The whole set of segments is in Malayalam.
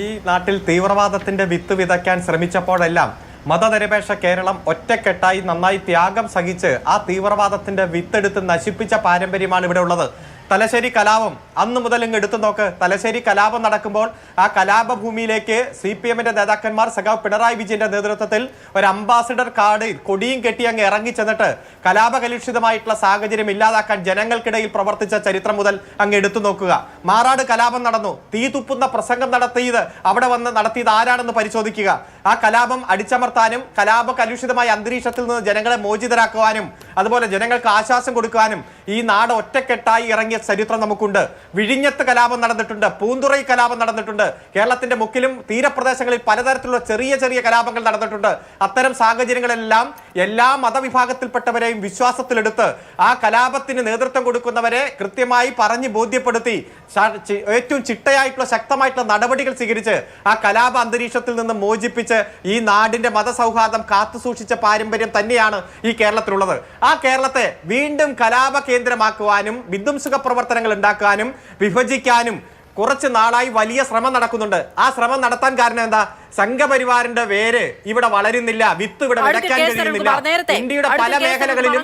ഈ നാട്ടിൽ തീവ്രവാദത്തിന്റെ വിത്ത് വിതയ്ക്കാൻ ശ്രമിച്ചപ്പോഴെല്ലാം മതനിരപേക്ഷ കേരളം ഒറ്റക്കെട്ടായി നന്നായി ത്യാഗം സഹിച്ച് ആ തീവ്രവാദത്തിന്റെ വിത്തെടുത്ത് നശിപ്പിച്ച പാരമ്പര്യമാണ് ഇവിടെ ഉള്ളത്. തലശ്ശേരി കലാപം. അന്ന് മുതൽ ഇങ്ങ് എടുത്തു നോക്ക്. തലശ്ശേരി കലാപം നടക്കുമ്പോൾ ആ കലാപ ഭൂമിയിലേക്ക് സി പി എമ്മിന്റെ നേതാക്കന്മാർ സഖാവ് പിണറായി വിജയന്റെ നേതൃത്വത്തിൽ ഒരു അംബാസിഡർ കാർഡ് കൊടിയും കെട്ടി അങ്ങ് ഇറങ്ങി ചെന്നിട്ട് കലാപകലുഷിതമായിട്ടുള്ള സാഹചര്യം ഇല്ലാതാക്കാൻ ജനങ്ങൾക്കിടയിൽ പ്രവർത്തിച്ച ചരിത്രം മുതൽ അങ്ങ് എടുത്തു നോക്കുക. മാറാട് കലാപം നടന്നു. തീ തുപ്പുന്ന പ്രസംഗം നടത്തിയത് അവിടെ വന്ന് നടത്തിയത് ആരാണെന്ന് പരിശോധിക്കുക. ആ കലാപം അടിച്ചമർത്താനും കലാപ കലുഷിതമായ അന്തരീക്ഷത്തിൽ നിന്ന് ജനങ്ങളെ മോചിതരാക്കുവാനും അതുപോലെ ജനങ്ങൾക്ക് ആശ്വാസം കൊടുക്കാനും ഈ നാട് ഒറ്റക്കെട്ടായി ഇറങ്ങിയ ചരിത്രം നമുക്കുണ്ട്. വിഴിഞ്ഞത്ത് കലാപം നടന്നിട്ടുണ്ട് പൂന്തുറൈ കലാപം നടന്നിട്ടുണ്ട്. കേരളത്തിന്റെ മുക്കിലും തീരപ്രദേശങ്ങളിൽ പലതരത്തിലുള്ള ചെറിയ ചെറിയ കലാപങ്ങൾ നടന്നിട്ടുണ്ട്. അത്തരം സാഹചര്യങ്ങളെല്ലാം എല്ലാ മതവിഭാഗത്തിൽപ്പെട്ടവരെയും വിശ്വാസത്തിലെടുത്ത് ആ കലാപത്തിന് നേതൃത്വം കൊടുക്കുന്നവരെ കൃത്യമായി പറഞ്ഞ് ബോധ്യപ്പെടുത്തി ഏറ്റവും ചിട്ടയായിട്ടുള്ള ശക്തമായിട്ടുള്ള നടപടികൾ സ്വീകരിച്ച് ആ കലാപ അന്തരീക്ഷത്തിൽ നിന്ന് മോചിപ്പിച്ച് ഈ നാടിന്റെ മതസൗഹാർദ്ദം കാത്തുസൂക്ഷിച്ച പാരമ്പര്യം തന്നെയാണ് ഈ കേരളത്തിലുള്ളത്. ആ കേരളത്തെ വീണ്ടും കലാപ കേന്ദ്രമാക്കുവാനും വിധ്വംസക പ്രവർത്തനങ്ങൾ ഉണ്ടാക്കാനും വിഭജിക്കാനും കുറച്ച് നാളായി വലിയ ശ്രമം നടക്കുന്നുണ്ട്. ആ ശ്രമം നടത്താൻ കാരണം എന്താ? സംഘപരിവാറിന്റെ വേര് ഇവിടെ വളരുന്നില്ല വിത്ത് ഇവിടെ വിതയ്ക്കാൻ കഴിയുന്നില്ല. ഇന്ത്യയുടെ പല മേഖലകളിലും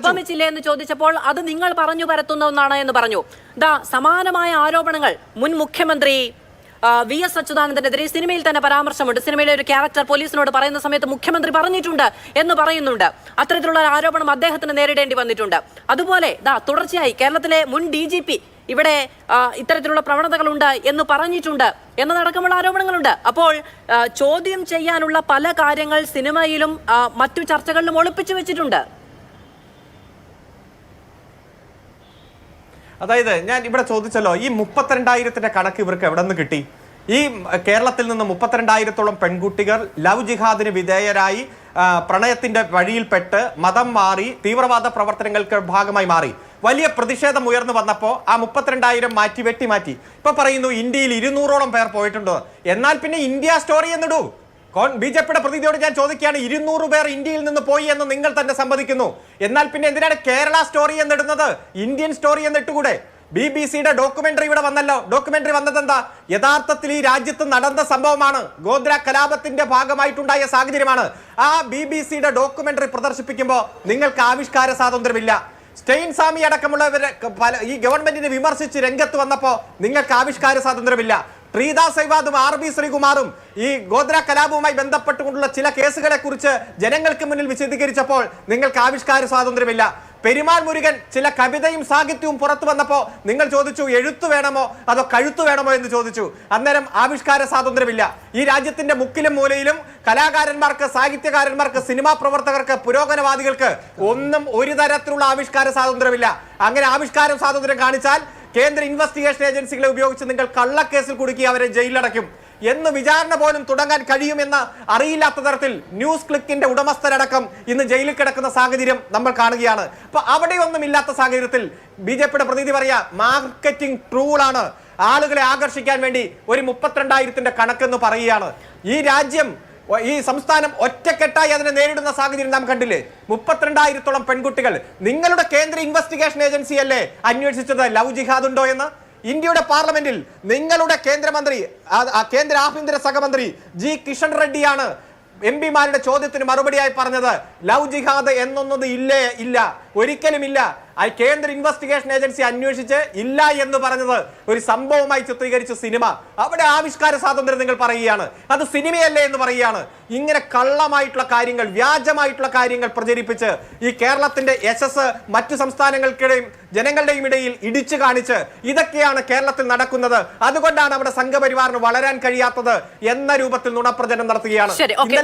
ഉപമിച്ചില്ലേ എന്ന് ചോദിച്ചപ്പോൾ അത് നിങ്ങൾ പറഞ്ഞു പരത്തുന്ന ഒന്നാണ് എന്ന് പറഞ്ഞു. ദാ സമാനമായ ആരോപണങ്ങൾ മുൻ മുഖ്യമന്ത്രി വി എസ് അച്യുതാനന്ദനെതിരെ സിനിമയിൽ തന്നെ പരാമർശമുണ്ട്. സിനിമയിലെ ഒരു ക്യാരക്ടർ പോലീസിനോട് പറയുന്ന സമയത്ത് മുഖ്യമന്ത്രി പറഞ്ഞിട്ടുണ്ട് എന്ന് പറയുന്നുണ്ട്. അത്തരത്തിലുള്ള ആരോപണം അദ്ദേഹത്തിന് നേരിടേണ്ടി വന്നിട്ടുണ്ട്. അതുപോലെ ദാ തുടർച്ചയായി കേരളത്തിലെ മുൻ ഡി ജി പി ഇവിടെ ഇത്തരത്തിലുള്ള പ്രവണതകളുണ്ട് എന്ന് പറഞ്ഞിട്ടുണ്ട് എന്നതടക്കമുള്ള ആരോപണങ്ങളുണ്ട്. അപ്പോൾ ചോദ്യം ചെയ്യാനുള്ള പല കാര്യങ്ങൾ സിനിമയിലും മറ്റു ചർച്ചകളിലും ഒളിപ്പിച്ചു വെച്ചിട്ടുണ്ട്. അതായത് ഞാൻ ഇവിടെ ചോദിച്ചല്ലോ ഈ മുപ്പത്തിരണ്ടായിരത്തിന്റെ കണക്ക് ഇവർക്ക് എവിടെ നിന്ന് കിട്ടി? ഈ കേരളത്തിൽ നിന്ന് മുപ്പത്തിരണ്ടായിരത്തോളം പെൺകുട്ടികൾ ലവ് ജിഹാദിന് വിധേയരായി പ്രണയത്തിന്റെ വഴിയിൽപ്പെട്ട് മതം മാറി തീവ്രവാദ പ്രവർത്തനങ്ങൾക്ക് ഭാഗമായി മാറി. വലിയ പ്രതിഷേധം ഉയർന്നു വന്നപ്പോൾ ആ മുപ്പത്തിരണ്ടായിരം മാറ്റി വെട്ടി മാറ്റി. ഇപ്പൊ പറയുന്നു ഇന്ത്യയിൽ ഇരുന്നൂറോളം പേർ പോയിട്ടുണ്ട്. എന്നാൽ പിന്നെ ഇന്ത്യ സ്റ്റോറി എന്നിടൂ. ബി ജെ പിയുടെ പ്രതിനിധിയോട് ഞാൻ ചോദിക്കുകയാണ് ഇരുന്നൂറ് പേർ ഇന്ത്യയിൽ നിന്ന് പോയി എന്ന് നിങ്ങൾ തന്നെ സമ്മതിക്കുന്നു. എന്നാൽ പിന്നെ എന്തിനാണ് കേരള സ്റ്റോറി എന്നിടുന്നത്? ഇന്ത്യൻ സ്റ്റോറി എന്നിട്ടുകൂടെ? ബി ബി സിയുടെ ഡോക്യുമെന്ററി ഇവിടെ വന്നല്ലോ. ഡോക്യുമെന്ററി വന്നത് എന്താ യഥാർത്ഥത്തിൽ ഈ രാജ്യത്ത് നടന്ന സംഭവമാണ്. ഗോദ്ര കലാപത്തിന്റെ ഭാഗമായിട്ടുണ്ടായ സാഹചര്യമാണ്. ആ ബി ബി സിയുടെ ഡോക്യുമെന്ററി പ്രദർശിപ്പിക്കുമ്പോൾ നിങ്ങൾക്ക് ആവിഷ്കാര സ്വാതന്ത്ര്യമില്ല. സ്റ്റെയിൻ സ്വാമി അടക്കമുള്ളവരെ ഈ ഗവൺമെന്റിനെ വിമർശിച്ച് രംഗത്ത് വന്നപ്പോൾ നിങ്ങൾക്ക് ആവിഷ്കാര സ്വാതന്ത്ര്യമില്ല. പ്രീത സൈവാദും ആർ ബി ശ്രീകുമാറും ഈ ഗോദ്ര കലാപവുമായി ബന്ധപ്പെട്ടുകൊണ്ടുള്ള ചില കേസുകളെ കുറിച്ച് ജനങ്ങൾക്ക് മുന്നിൽ വിശദീകരിച്ചപ്പോൾ നിങ്ങൾക്ക് ആവിഷ്കാര സ്വാതന്ത്ര്യമില്ല. പെരുമാൾ മുരുകൻ ചില കവിതയും സാഹിത്യവും പുറത്തു വന്നപ്പോൾ നിങ്ങൾ ചോദിച്ചു എഴുത്തു വേണമോ? അതോ കഴുത്തു വേണമോ? എന്ന് ചോദിച്ചു. അന്നേരം ആവിഷ്കാര സ്വാതന്ത്ര്യമില്ല. ഈ രാജ്യത്തിന്റെ മുക്കിലും മൂലയിലും കലാകാരന്മാർക്ക് സാഹിത്യകാരന്മാർക്ക് സിനിമാ പ്രവർത്തകർക്ക് പുരോഗമനവാദികൾക്ക് ഒന്നും ഒരു തരത്തിലുള്ള ആവിഷ്കാര സ്വാതന്ത്ര്യമില്ല. അങ്ങനെ ആവിഷ്കാരം സ്വാതന്ത്ര്യം കാണിച്ചാൽ കേന്ദ്ര ഇൻവെസ്റ്റിഗേഷൻ ഏജൻസികളെ ഉപയോഗിച്ച് നിങ്ങൾ കള്ളക്കേസിൽ കുടുക്കി അവരെ ജയിലിലടയ്ക്കും എന്ന് വിചാരണ പോലും തുടങ്ങാൻ കഴിയുമെന്ന് അറിയില്ലാത്ത തരത്തിൽ ന്യൂസ് ക്ലിക്കിന്റെ ഉടമസ്ഥരടക്കം ഇന്ന് ജയിലിൽ കിടക്കുന്ന സാഹചര്യം നമ്മൾ കാണുകയാണ്. അപ്പൊ അവിടെയൊന്നും ഇല്ലാത്ത സാഹചര്യത്തിൽ ബി ജെ പിയുടെ പ്രതിനിധി പറയാ മാർക്കറ്റിംഗ് ട്രൂളാണ് ആളുകളെ ആകർഷിക്കാൻ വേണ്ടി ഒരു മുപ്പത്തിരണ്ടായിരത്തിന്റെ കണക്കെന്ന് പറയുകയാണ്. ഈ രാജ്യം ഈ സംസ്ഥാനം ഒറ്റക്കെട്ടായി അതിനെ നേരിടുന്ന സാഹചര്യം നാം കണ്ടില്ലേ? മുപ്പത്തിരണ്ടായിരത്തോളം പെൺകുട്ടികൾ. നിങ്ങളുടെ കേന്ദ്ര ഇൻവെസ്റ്റിഗേഷൻ ഏജൻസി അല്ലേ അന്വേഷിച്ചത്? ലവ് ജിഹാദ് ഉണ്ടോ എന്ന്? ഇന്ത്യയുടെ പാർലമെന്റിൽ നിങ്ങളുടെ കേന്ദ്രമന്ത്രി കേന്ദ്ര ആഭ്യന്തര സഹമന്ത്രി ജി. കിഷൻ റെഡ്ഡിയാണ് എം പിമാരുടെ ചോദ്യത്തിന് മറുപടിയായി പറഞ്ഞത് ലവ് ജിഹാദ് എന്നൊന്നത് ഇല്ലേ? ഇല്ല. ഒരിക്കലും ഇല്ല. ആ കേന്ദ്ര ഇൻവെസ്റ്റിഗേഷൻ ഏജൻസി അന്വേഷിച്ച് ഇല്ല എന്ന് പറഞ്ഞത് ഒരു സംഭവമായി ചിത്രീകരിച്ച സിനിമ. അവിടെ ആവിഷ്കാര സ്വാതന്ത്ര്യം നിങ്ങൾ പറയുകയാണ്. അത് സിനിമയല്ലേ എന്ന് പറയുകയാണ്. ഇങ്ങനെ കള്ളമായിട്ടുള്ള കാര്യങ്ങൾ വ്യാജമായിട്ടുള്ള കാര്യങ്ങൾ പ്രചരിപ്പിച്ച് ഈ കേരളത്തിന്റെ യശസ് മറ്റു സംസ്ഥാനങ്ങൾക്കിടയും ജനങ്ങളുടെയും ഇടയിൽ ഇടിച്ചു കാണിച്ച് ഇതൊക്കെയാണ് കേരളത്തിൽ നടക്കുന്നത്. അതുകൊണ്ടാണ് അവിടെ സംഘപരിവാറിന് വളരാൻ കഴിയാത്തത് എന്ന രൂപത്തിൽ നുണപ്രചരണം നടത്തുകയാണ്.